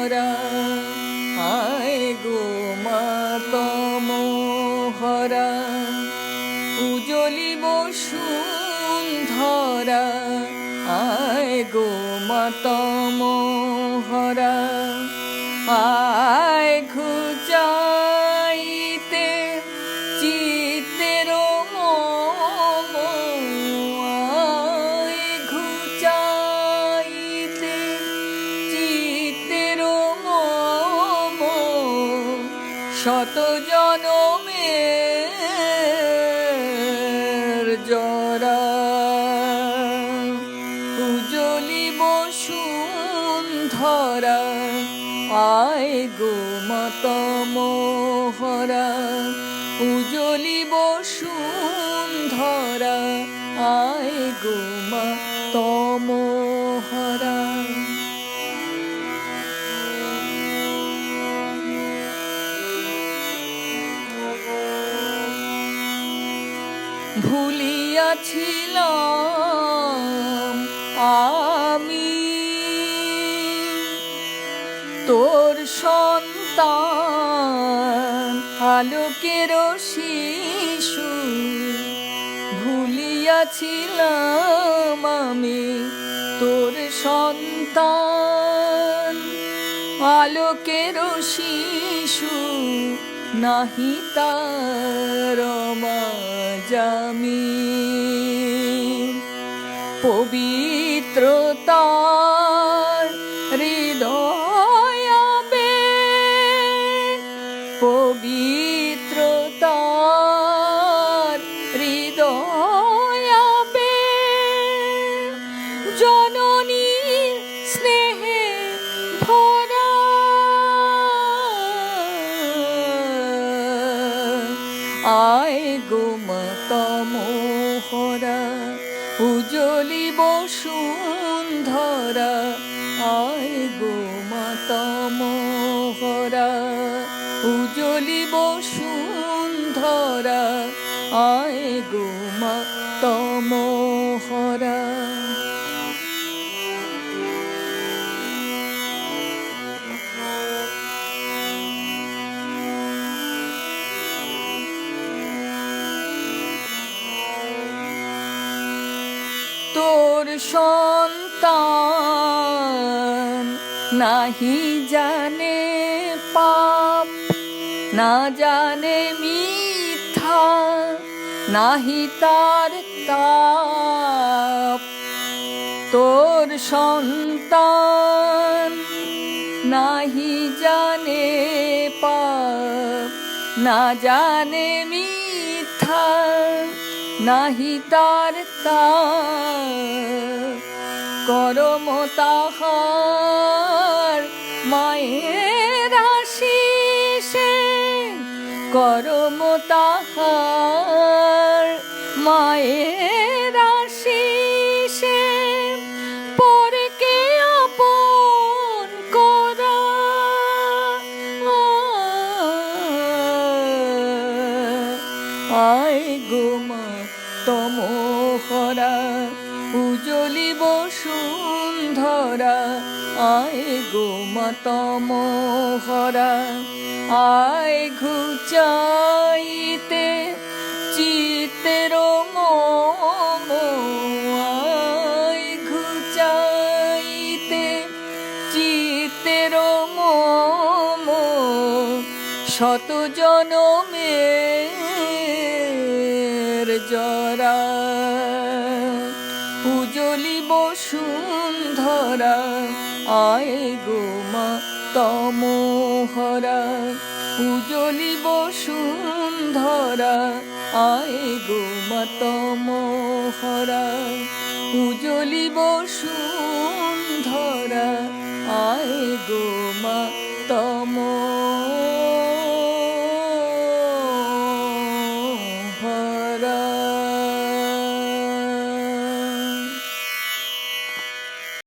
ধরা আয় গো মাতম হরা উজলিব সুন্ধরা আয় গো মাতম হরা শত জনমের জরা উজলিব ধরা, আয় গো মতম হরা উজলিব ধরা, আয় গো তম হরা ভুলিয়াছিলাম আমি। তোর সন্তান আলোকের শিশু ভুলিয়াছিলাম আমি। তোর সন্তান আলোকের শিশু নাহি তার মাজামি। পবিত্রতার আয় গোমতম হরা উজলিব বসুন্ধরা। আয় গোমতম হরা উজলিব বসুন্ধরা। আয় গোমতম সন্তান। নাহি জানে পাপ, না জানে মিথ্যা, নাহি তার তাপ। তোর সন্তান নাহি জানে পাপ, না জানে মিথ্যা। নাহি তার করম তাহার মায়ের আশিসে। করম তাহার মায়ের আশিসে। পরকে আপন করা? আয় গোমা তম হরা উজলিব ধরা আয় গোমা তম হরা আয় ঘুচাইতে চিতের মম আয় ঘুচাইতে চিতের শত জনমের জরা, পুজলি বসুন্ধরা আয় গোমা তমোহরা উজলি বসুন্ধরা আয় গোমা তমোহরা উজলি বসুন্ধরা আয় গো